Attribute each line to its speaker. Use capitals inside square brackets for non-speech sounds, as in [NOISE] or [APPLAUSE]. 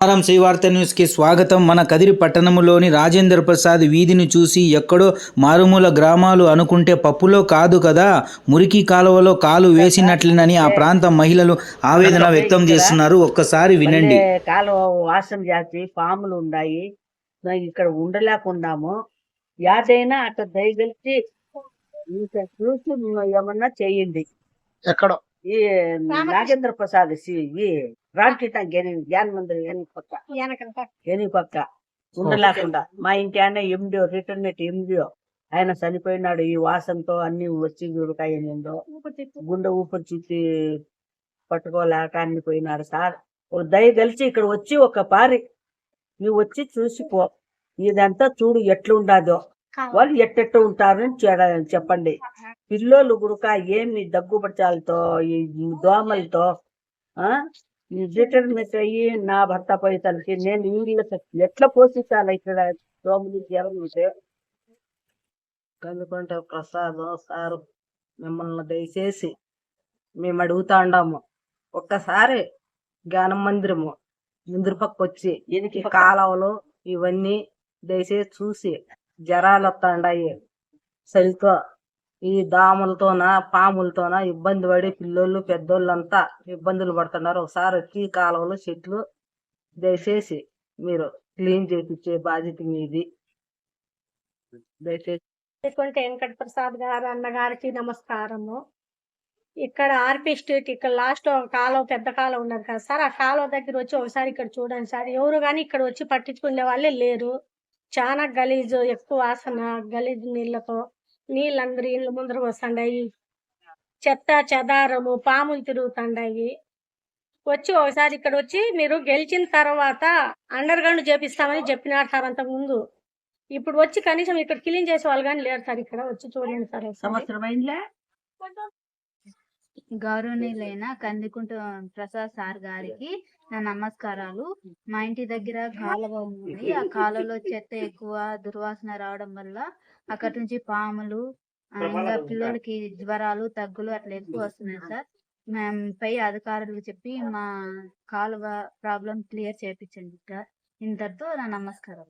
Speaker 1: నమస్కారం. శ్రీవార్త న్యూస్కి స్వాగతం. మన కదిరి పట్టణంలోని రాజేంద్ర ప్రసాద్ వీధిని చూసి ఎక్కడో మారుమూల గ్రామాలు అనుకుంటే పప్పులో కాదు కదా. మురికి కాలువలో కాలు వేసినట్లేనని ఆ ప్రాంత మహిళలు ఆవేదన వ్యక్తం చేస్తున్నారు. ఒక్కసారి వినండి.
Speaker 2: కాలువ వాసన చేసి పాములు ఉన్నాయి. ఇక్కడ ఉండలేకున్నాము యాదైనా అక్కడ దయగలిచి చూసి ఏమన్నా చేయండి.
Speaker 3: ఎక్కడో
Speaker 2: ఈ నాగేంద్ర ప్రసాద్ సి- ఈ రామకృష్ణ జ్ఞాన జ్ఞాన మందిర్ ఎని పక్క ఎని పక్క ఉండలేకుండా మా ఇంటి ఆయన ఎండిఓ రిటర్నెట్ ఎండిఓ ఆయన చనిపోయినాడు ఈ వాసనతో అన్ని వచ్చి గురకాయిందో గుండె ఊపిరి చుట్టి పట్టుకోలేక అన్ని పోయినాడు సార్ ఓ దయ కలిసి ఇక్కడ వచ్చి ఒక పారి నువ్వు వచ్చి చూసిపో ఇదంతా చూడు ఎట్లుండాదో వాళ్ళు ఎట్టెట్ట ఉంటారని చెప్పండి పిల్లోళ్ళు గుడక ఏమి దగ్గుబట్టాలతో ఈ దోమలతో ఆ? అయ్యి నా భర్త పోయేసరికి నేను ఇంగ్లీష్ ఎట్లా పోషించాలి ఇక్కడ దోమలు జ్వరం ఉంటే? కనుకుంటే ప్రసాద్ సార్ మిమ్మల్ని దయచేసి మేము అడుగుతా ఉండాము ఒక్కసారి జ్ఞానం మందిరము ముందు పక్క వచ్చి ఈ కాలువలు ఇవన్నీ దయచేసి చూసి జ్వరాలు వస్తాండాయి చలితో ఈ దాములతోన పాములతోన ఇబ్బంది పడి పిల్లోళ్ళు పెద్దోళ్ళు అంతా ఇబ్బందులు పడుతున్నారు. ఒకసారి వచ్చి కాలువలు చెట్లు దయచేసి మీరు క్లీన్ చేపించే బాధ్యత మీది. దయచేసి
Speaker 4: వెంకట ప్రసాద్ గారు అన్నగారికి నమస్కారము. ఇక్కడ ఆర్పి స్ట్రీట్ ఇక్కడ లాస్ట్ కాలువ పెద్ద కాలువ ఉన్నది కదా సార్. ఆ కాలువ దగ్గర వచ్చి ఒకసారి ఇక్కడ చూడండి సార్. ఎవరు కానీ ఇక్కడ వచ్చి పట్టించుకునే వాళ్ళే లేరు. చాలా గలీజు ఎక్కువ వాసన గలీజు నీళ్ళతో. నీళ్ళందరూ ఇళ్ళ ముందరకు వస్తుండాయి చెత్త చెదారము పాములు తిరుగుతుండాయి. వచ్చి ఒకసారి ఇక్కడ వచ్చి మీరు గెలిచిన తర్వాత అండర్ గ్రౌండ్ చేపిస్తామని చెప్పినారు సార్ అంతకు ముందు. ఇప్పుడు వచ్చి కనీసం ఇక్కడ క్లీన్ చేసే వాళ్ళు కానీ లేరు సార్ ఇక్కడ. వచ్చి చూడండి సార్
Speaker 2: సంవత్సరం అయిందిలే?
Speaker 5: గౌరవనీయులైన కందికుంట ప్రసాద్ సార్ గారికి నా నమస్కారాలు. మా ఇంటి దగ్గర [LAUGHS] కాలువ ఉంది. ఆ కాలువలో చెత్త ఎక్కువ దుర్వాసన రావడం వల్ల అక్కడి నుంచి పాములు ఇంకా పిల్లలకి జ్వరాలు తగ్గులు అట్లా ఎక్కువ వస్తున్నాయి సార్. మేము పై అధికారులకు చెప్పి మా కాలువ ప్రాబ్లం క్లియర్ చేయించండి సార్. ఇంతటితో నా నమస్కారం